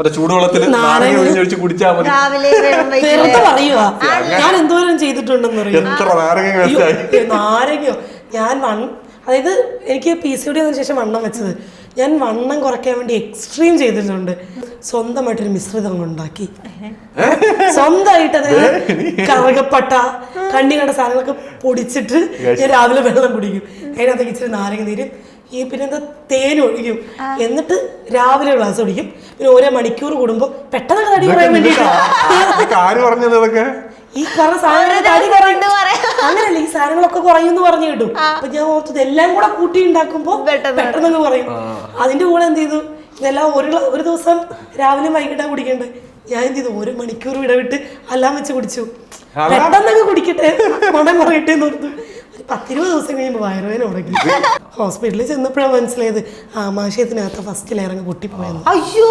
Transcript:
മറ്റേ ചൂടുവെള്ളത്തിൽ നാരങ്ങ ഒഴിഞ്ഞൊഴിച്ച് കുടിച്ചാൽ മതി. രാവിലെ വെള്ളം പറയുവാ ഞാൻ എന്തോരം ചെയ്തിട്ടുണ്ടെന്ന് അറിയോ? എത്ര നാരങ്ങ അയ്യോ, നാരങ്ങയോ? ഞാൻ വൺ അതായത് എനിക്ക് പി സി ഡി വന്നതിന് ശേഷം വണ്ണം വെച്ചത്. ഞാൻ വണ്ണം കുറയ്ക്കാൻ വേണ്ടി എക്സ്ട്രീം ചെയ്തിട്ടുണ്ട്. സ്വന്തമായിട്ടൊരു മിശ്രിതം ഉണ്ടാക്കി. സ്വന്തമായിട്ട് അതായത് കറുകപ്പട്ട കണ്ണി കണ്ട സാധനങ്ങളൊക്കെ പൊടിച്ചിട്ട് ഞാൻ രാവിലെ വെള്ളം കുടിക്കും. അതിനകത്തേക്ക് ഇച്ചിരി നാരങ്ങ നീര് ഈ പിന്നെ എന്താ തേൻ ഒഴിക്കും എന്നിട്ട് രാവിലെ ഗ്ലാസ് കുടിക്കും. പിന്നെ ഓരോ മണിക്കൂർ കൂടുമ്പോൾ പെട്ടെന്ന് തടി കുറയാൻ വേണ്ടിയിട്ട് ഇതൊക്കെ ആര് പറഞ്ഞത് ഈ പറഞ്ഞ സാധനങ്ങൾ തടി കുറയുന്നു അങ്ങനല്ല ഈ സാധനങ്ങളൊക്കെ കുറയും എന്ന് പറഞ്ഞു കിട്ടും. അപ്പൊ ഞാൻ ഓർത്തത് എല്ലാം കൂടെ കൂട്ടി ഉണ്ടാക്കുമ്പോ പെട്ടെന്ന് പറയും. കുറയും. അതിന്റെ കൂടെ എന്ത് ചെയ്തു? ഇതെല്ലാം ഒരു ഒരു ദിവസം രാവിലെ വൈകിട്ടാ കുടിക്കണ്ട് ഞാൻ എന്ത് ചെയ്തു? ഒരു മണിക്കൂർ ഇടവിട്ട് അല്ലാം വെച്ച് കുടിച്ചു. പെട്ടെന്നൊക്കെ കുടിക്കട്ടെ. മണം കുറയട്ടെ എന്ന് ഓർത്തു. പത്തിരുപത് ദിവസം കഴിയുമ്പോൾ വയറുവേന തുടങ്ങി. ഹോസ്പിറ്റലിൽ ചെന്നപ്പോഴാണ് മനസ്സിലായത് ആമാശയത്തിനകത്ത് ഫസ്റ്റ് ലെയർ അങ്ങ് പൊട്ടിപ്പോയത് അയ്യോ!